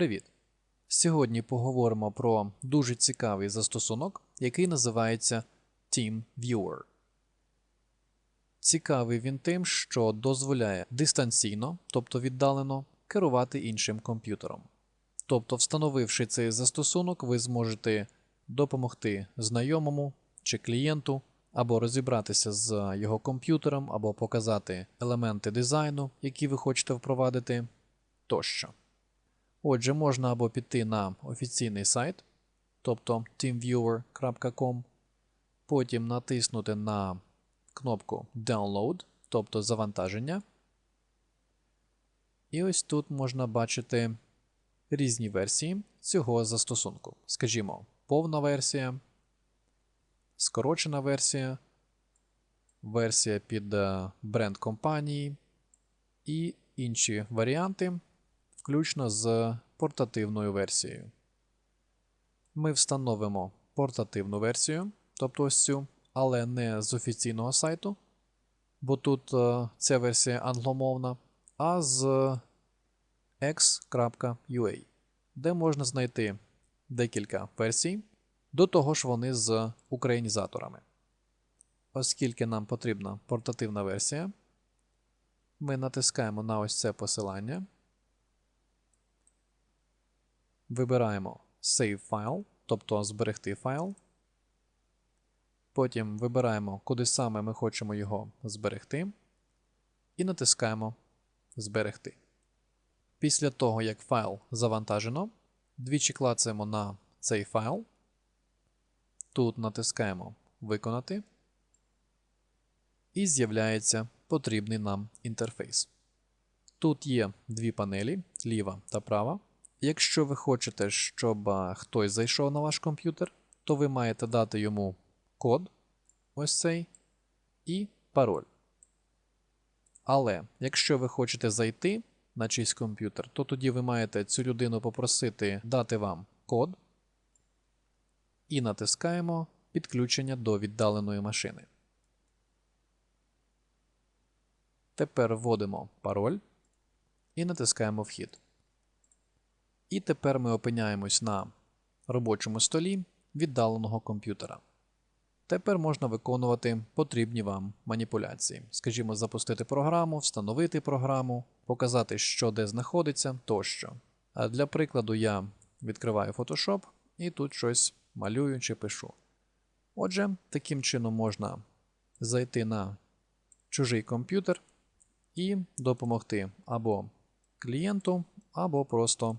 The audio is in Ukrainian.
Привіт! Сьогодні поговоримо про дуже цікавий застосунок, який називається TeamViewer. Цікавий він тим, що дозволяє дистанційно, тобто віддалено, керувати іншим комп'ютером. Тобто, встановивши цей застосунок, ви зможете допомогти знайомому чи клієнту або розібратися з його комп'ютером, або показати елементи дизайну, які ви хочете впровадити тощо. Отже, можна або піти на офіційний сайт, тобто teamviewer.com, потім натиснути на кнопку Download, тобто завантаження. І ось тут можна бачити різні версії цього застосунку. Скажімо, повна версія, скорочена версія, версія під е, бренд компанії і інші варіанти включно з портативною версією. Ми встановимо портативну версію, тобто ось цю, але не з офіційного сайту, бо тут е, ця версія англомовна, а з x.ua, де можна знайти декілька версій, до того ж вони з українізаторами. Оскільки нам потрібна портативна версія, ми натискаємо на ось це посилання. Вибираємо Save File, тобто зберегти файл. Потім вибираємо, куди саме ми хочемо його зберегти. І натискаємо Зберегти. Після того, як файл завантажено, двічі клацаємо на цей файл. Тут натискаємо Виконати. І з'являється потрібний нам інтерфейс. Тут є дві панелі ліва та права. Якщо ви хочете, щоб хтось зайшов на ваш комп'ютер, то ви маєте дати йому код, ось цей, і пароль. Але якщо ви хочете зайти на чийсь комп'ютер, то тоді ви маєте цю людину попросити дати вам код і натискаємо підключення до віддаленої машини. Тепер вводимо пароль і натискаємо Вхід. І тепер ми опиняємось на робочому столі віддаленого комп'ютера. Тепер можна виконувати потрібні вам маніпуляції. Скажімо, запустити програму, встановити програму, показати, що де знаходиться тощо. А для прикладу, я відкриваю Photoshop і тут щось малюю чи пишу. Отже, таким чином можна зайти на чужий комп'ютер і допомогти або клієнту, або просто